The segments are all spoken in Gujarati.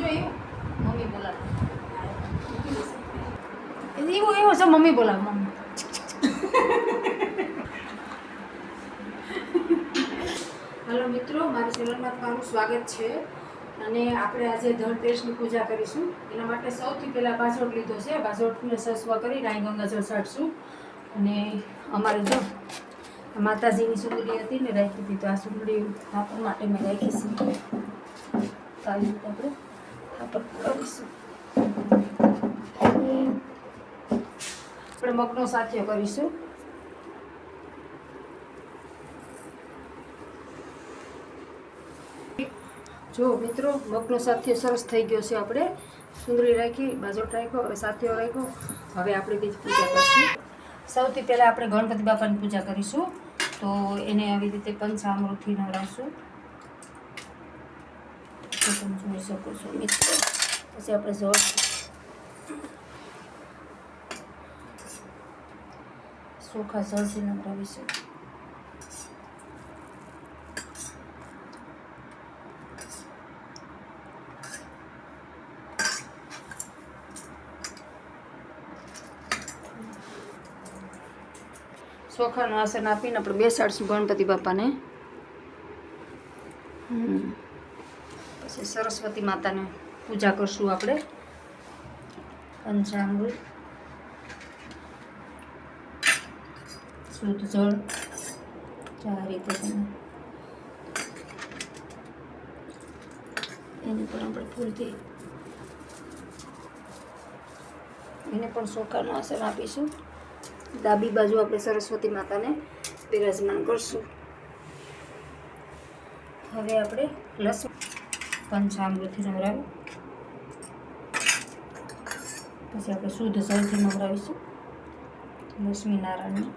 જો એવું મમ્મી બોલાવે એવું એવું છે મમ્મી બોલાવે મમ્મી હલો મિત્રો, મારી ચેનલમાં તમારું સ્વાગત છે અને આપણે આજે ધનતેરસની પૂજા કરીશું. એના માટે સૌથી પહેલાં બાજોટ લીધો છે. બાજોટને સસ્વ કરી રાઈ ગંગાજળ સાટશું. અને અમારે જો માતાજીની સુંદરી હતી ને રાખી હતી તો આ સુંદરી થાપણ માટે મેં રાખી છે. તો આવી રીતે આપણે આપણે મગનો સાથિયો કરીશું. જો મિત્રો, મગનો સાથીઓ સરસ થઈ ગયો છે આપણે. સુંદરી રાખી, બાજોટ રાખ્યો, હવે સાથીઓ રાખ્યો. હવે આપણે બીજી પૂજા કરીશું. સૌથી પહેલાં આપણે ગણપતિ બાપાની પૂજા કરીશું. તો એને આવી રીતે પંચામૃતથી નવડાવશું તો તમે જોઈ શકો છો મિત્રો પછી આપણે જોર ચોખા જળથી નવડાવીશું ચોખાનું આસન આપીને આપણે બેસાડશું ગણપતિ બાપાને હમ. સરસ્વતી માતાને પૂજા કરશું આપણે. પંચામૃત શુદ્ધ જળ. ચાર રીતે એને પણ આપણે ફૂલથી એને પણ ચોખાનું આસન આપીશું. ડાબી બાજુ આપણે સરસ્વતી માતાને બિરાજમાન કરશું. હવે આપણે લસણ પંચામૃતથી નવરાવું પછી આપણે શુદ્ધ જળથી નવરાવીશું. લક્ષ્મી નારાયણને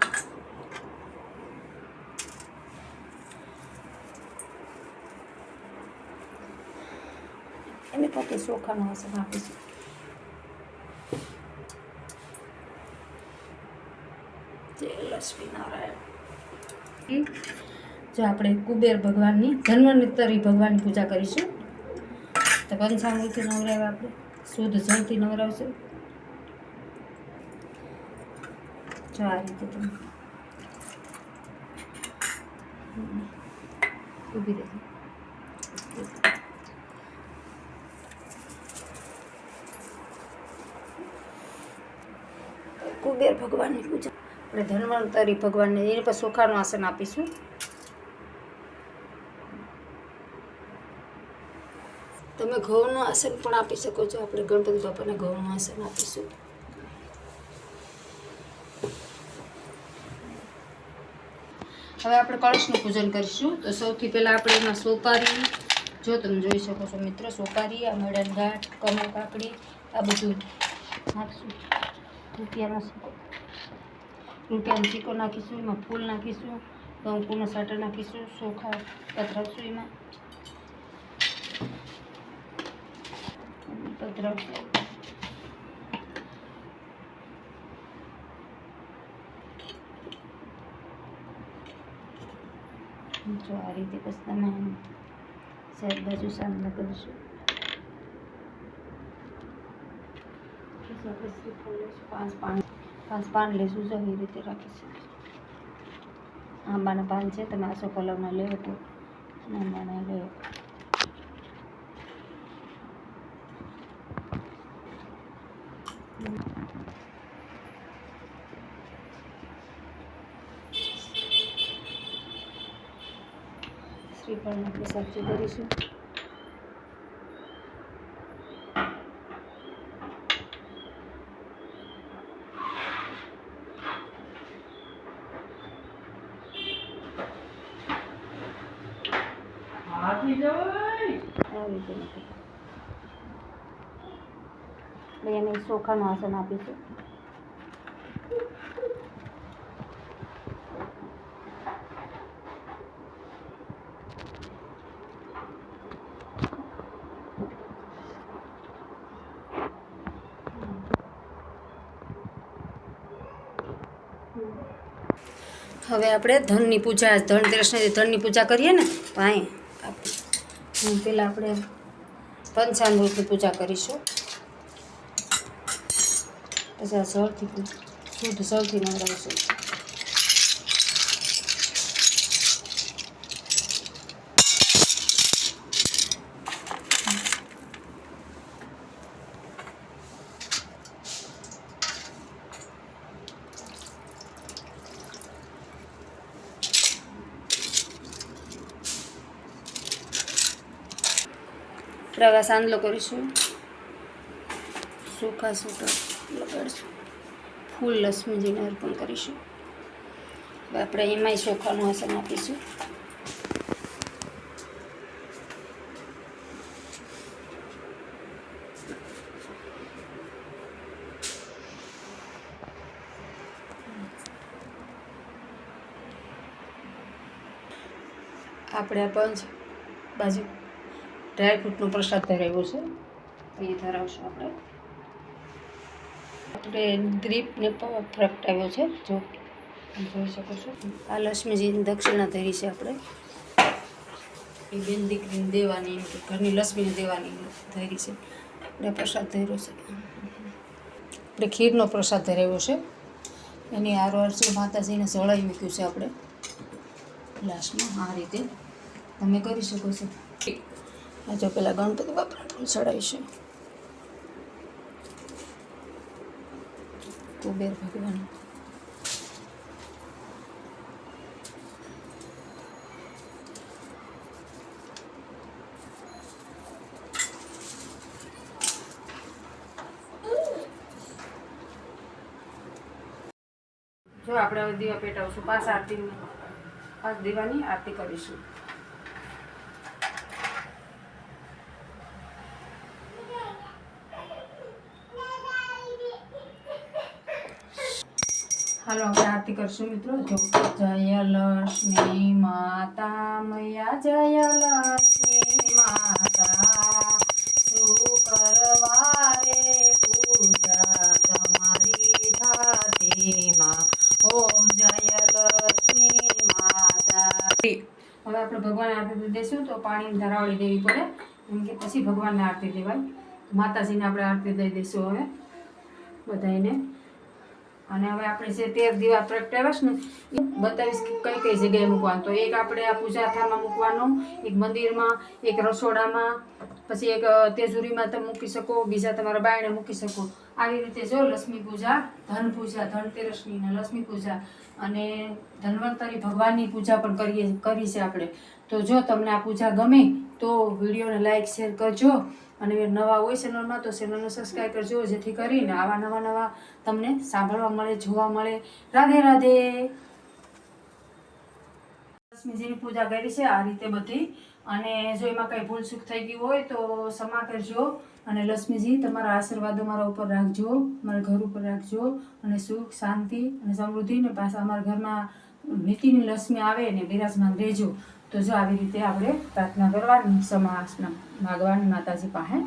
એને પોતે ચોખાનું આસન આપીશું. જય લક્ષ્મીનારાયણ. જો આપણે કુબેર ભગવાનની ધન્વંતરી ભગવાનની પૂજા કરીશું. તો પંચામૃતથી નવરાવ્યા આપણે. શુદ્ધ જળથી નવરાવશું. જો આ રીતે તમે ઊભી રહેજો. કુબેર ભગવાનની પૂજા. આપણે ધન્વંતરી ભગવાનને એની પર સુખાનું આસન આપીશું. તમે ઘઉંનું આસન પણ આપી શકો છો. આપણે ગણપતિ બાપાને ઘઉંનું આસન આપીશું. હવે આપણે કળશનું પૂજન કરીશું. તો સૌથી પહેલાં આપણે એમાં સોપારી, જો તમે જોઈ શકો છો મિત્રો, સોપારી, આ મેળન ગાંઠ કમળ કાકડી, આ બધું નાખશું. રૂપિયાનો સિક્કો રૂપિયાનો ચીકો નાખીશું, એમાં ફૂલ નાખીશું કંકુનો સાટા નાખીશું, સોખા પધરાવશું એમાં. પધરાવશું જો આ રીતે પછી તમે સાઈડ બાજુ સામે કરીશું પાંચ પાન પાંચ પાન લેશું જો એ રીતે રાખીશું આંબાના પાન છે તમે આસો કલરના લેવો તો આંબાના લેવો શ્રીફળને આપણે સબ્જી કરીશું. આવી રીતે એને સોખાનું આસન આપીશું. હવે આપણે ધનની પૂજા ધનતેરસની ધનની પૂજા કરીએ ને, તો અહીં પહેલાં આપણે પંચામૃતની પૂજા કરીશું. પછી આ જળથી શુદ્ધ જળથી નવડાવીશું હવે સાંદલો કરીશું. સૂકા સૂકા લગાડીશું. ફૂલ લક્ષ્મીજીને અર્પણ કરીશું. હવે આપણે એમાંય ચોખાનું આસન આપીશું. આપણે પંચ બાજુ. ડ્રાયફ્રૂટનો પ્રસાદ ધરાવ્યો છે. એ ધરાવશું આપણે. આપણે દ્રીપને પ્રગટાવ્યો છે, જો જોઈ શકો છો. આ લક્ષ્મીજીની દક્ષિણા ધરી છે આપણે. એ બેન દીકરીને દેવાની એમ કે, ઘરની લક્ષ્મીને દેવાની ધરી છે. આપણે પ્રસાદ ધર્યો છે. આપણે ખીરનો પ્રસાદ ધરાવ્યો છે. એની આરો અરસી માતાજીને જળાઈ મૂક્યું છે આપણે. લાસ્ટમાં આ રીતે તમે કરી શકો છો. આ જો પેલા ગણપતિ બાપાને ફૂલ ચડાવીશું કુબેર ભગવાન. જો આપણે દીવા પેટાવશું પાસ આરતી પાસ દીવાની આરતી કરીશું. હાલો, આપણે આરતી કરશું મિત્રો. જો, જય લક્ષ્મી માતા, મૈયા, જય લક્ષ્મી માતા. શુક્રવારે પૂજા તમારી થાતીમાં ઓમ જય લક્ષ્મી માતા. હવે આપણે ભગવાન આરતી દઈશું, તો પાણી ધરાવડી દેવી પડે. એમ કે પછી ભગવાનને આરતી દેવાય. માતાજીને આપણે આરતી દઈ દઈશું હવે બધાને અને હવે આપણે જે તેર દીવા પ્રગટાવ્યા ને બતાવીશ કે કઈ કઈ જગ્યાએ મૂકવાનું. તો એક આપણે આ પૂજા થાળમાં મૂકવાનું, એક મંદિરમાં, એક રસોડામાં, પછી એક તેજુરીમાં તમે મૂકી શકો, બીજા તમારા બાયણે મૂકી શકો. આવી રીતે જો લક્ષ્મી પૂજા, ધન પૂજા ધનતેરસની ને લક્ષ્મી પૂજા અને ધન્વંતરી ભગવાનની પૂજા પણ કરીએ, કરી છે આપણે. તો જો તમને આ પૂજા ગમે તો વિડીયોને લાઈક, શેર કરજો. અને નવા હોય ચેનલમાં તો ચેનલને સબસ્ક્રાઈબ કરજો, જેથી કરીને આવા નવા નવા તમને સાંભળવા મળે, જોવા મળે. રાધે રાધે. લક્ષ્મીજીની પૂજા કરી છે આ રીતે બધી. અને જો એમાં કંઈ ભૂલ ચૂક થઈ ગઈ હોય તો ક્ષમા કરજો અને લક્ષ્મીજી, તમારા આશીર્વાદો મારા ઉપર રાખજો, મારા ઘર ઉપર રાખજો અને સુખ, શાંતિ અને સમૃદ્ધિને પાછા અમારા ઘરમાં નીતિની લક્ષ્મી આવે ને બિરાજમાન રહેજો. તો જો આવી રીતે આપણે પ્રાર્થના કરવાની ક્ષમા માગવાની માતાજી પાસે